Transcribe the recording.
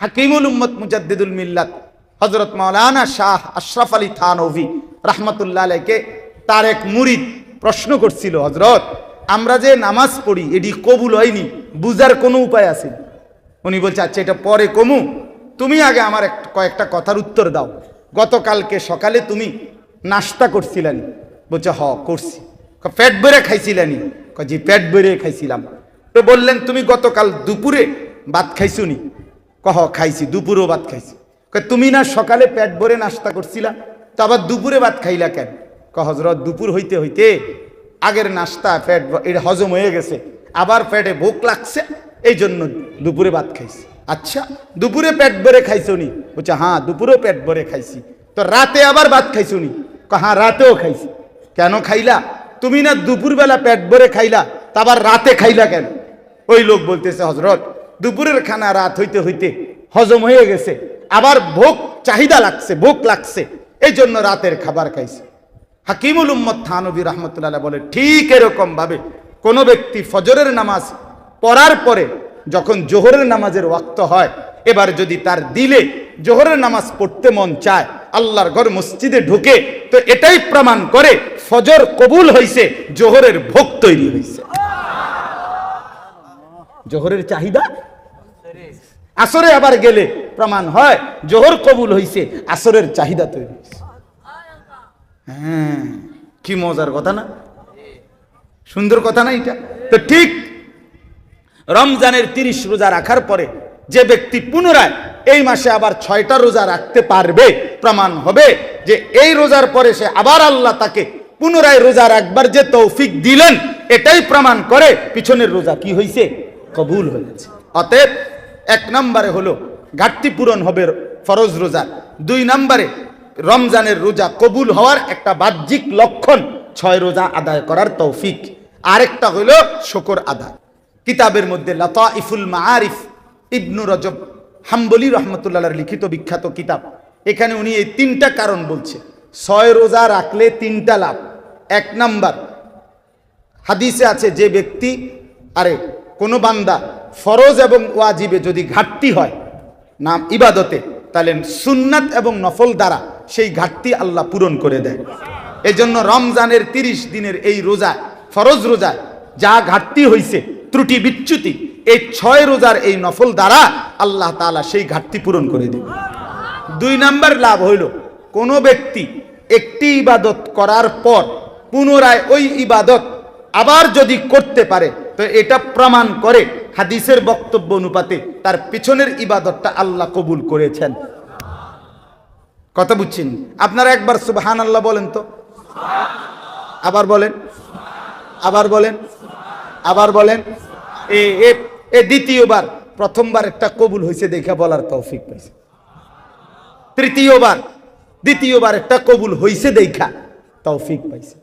হাকিমুল উম্মত মুজাদ্দিদুল মিল্লাত হজরত মাওলানা শাহ আশরাফ আলী থানভি রহমতুল্লাহ আলাইকে তার এক মুরিদ প্রশ্ন করছিল হজরত আমরা যে নামাজ পড়ি, এটি কবুল হয়নি, বুঝার কোনো উপায় আছে? উনি বলছে আচ্ছা এটা পরে কমু। তুমি আগে আমার একটা কয়েকটা কথার উত্তর দাও। গতকালকে সকালে তুমি নাস্তা করছিলেন। বলছে, হ, করছি। পেট ভরে খাইছিলেনি? জি, পেট ভরে খাইছিলাম। তো বললেন, তুমি গতকাল দুপুরে ভাত খাইছুনি? কহ, খাইছি, দুপুরও ভাত খাইছি। তুমি না সকালে পেট ভরে নাস্তা করছিলা, তো আবার দুপুরে ভাত খাইলা কেন? ক হজরত দুপুর হইতে হইতে আগের নাস্তা, পেট এটা হজম হয়ে গেছে, আবার পেটে ভোক লাগছে এই জন্য দুপুরে ভাত খাইছি। আচ্ছা দুপুরে পেট ভরে খাইছনি বলছে হ্যাঁ দুপুরেও পেট ভরে খাইছি। তো রাতে আবার ভাত খাইছনি ক হ্যাঁ রাতেও খাইছি। কেন খাইলা? তুমি না দুপুরবেলা পেট ভরে খাইলা, তা আবার রাতে খাইলা কেন? ওই লোক বলতেছে হজরত দুপুরের খানা, রাত হইতে হইতে হজম হয়ে গেছে। আবার ভোগ, চাহিদা লাগছে, ভোগ লাগছে। এই জন্য রাতের খাবার খাইছে। হাকিমুল উম্মদ থানবী রহমতুল্লাহ বলে, ঠিক এরকম ভাবে কোনো ব্যক্তি ফজরের নামাজ পড়ার পরে যখন জোহরের নামাজের ওয়াক্ত হয়, এবার যদি তার দিলে জোহরের নামাজ পড়তে মন চায়, আল্লাহর ঘর মসজিদে ঢুকে, তো এটাই প্রমাণ করে ফজর কবুল হইছে, জোহরের ভোগ তৈরি হইছে। জোহরের চাহিদা? আসরে আবার গেলে প্রমাণ হয় জোহর কবুল হইছে আসরের চাহিদা তৈরি হ্যাঁ কি মজার কথা না? সুন্দর কথা না এটা? তো ঠিক রমজানের তিরিশ রোজা রাখার পরে যে ব্যক্তি পুনরায় এই মাসে আবার ছয়টা রোজা রাখতে পারবে প্রমাণ হবে যে এই রোজার পরে সে আবার আল্লাহ তাকে পুনরায় রোজা রাখবার যে তৌফিক দিলেন এটাই প্রমাণ করে পিছনের রোজা কি হয়েছে কবুল হয়েছে অতএব এক নম্বরে হলো ঘাটতি পূরণ হবে ফরজ রোজা। দুই নম্বরে রমজানের রোজা কবুল হওয়ার একটা বাহ্যিক লক্ষণ ছয় রোজা আদায় করার তৌফিক। আরেকটা হলো শকর আদায়। কিতাবের মধ্যে লতা ইফুল মাআরিফ ইবনু রজব হাম্বলি রহমতুল্লাহর লিখিত বিখ্যাত কিতাব। এখানে উনি এই তিনটা কারণ বলছে। ছয় রোজা রাখলে তিনটা লাভ। এক নাম্বার, হাদিসে আছে যে ব্যক্তি, আরে কোনো বান্দা ফরজ এবং ওয়াজিবে যদি ঘাটতি হয়, নাম ইবাদতে, তাহলে সুন্নাত এবং নফল দ্বারা সেই ঘাটতি আল্লাহ পূরণ করে দেয়। এই জন্য রমজানের তিরিশ দিনের এই রোজা, ফরজ রোজা, যা ঘাটতি হইছে, ত্রুটি বিচ্যুতি, এই ছয় রোজার এই নফল দ্বারা আল্লাহ তাআলা সেই ঘাটতি পূরণ করে দেবে দুই নাম্বার লাভ হইল, কোনো ব্যক্তি একটি ইবাদত করার পর পুনরায় ওই ইবাদত আবার যদি করতে পারে তো এটা প্রমাণ করে হাদিসের বক্তব্য অনুপাতে তার পিছনের ইবাদতটা আল্লাহ কবুল করেছেন। কথা বুঝছেন? আপনারা একবার সুবহান আল্লাহ বলেন তো। আবার বলেন। আবার বলেন। আবার বলেন। এ দ্বিতীয়বার, প্রথমবার একটা কবুল হয়েছে দেখে বলার তৌফিক পাইছে। তৃতীয়বার, দ্বিতীয়বার একটা কবুল হইছে দেখা তৌফিক পাইছে।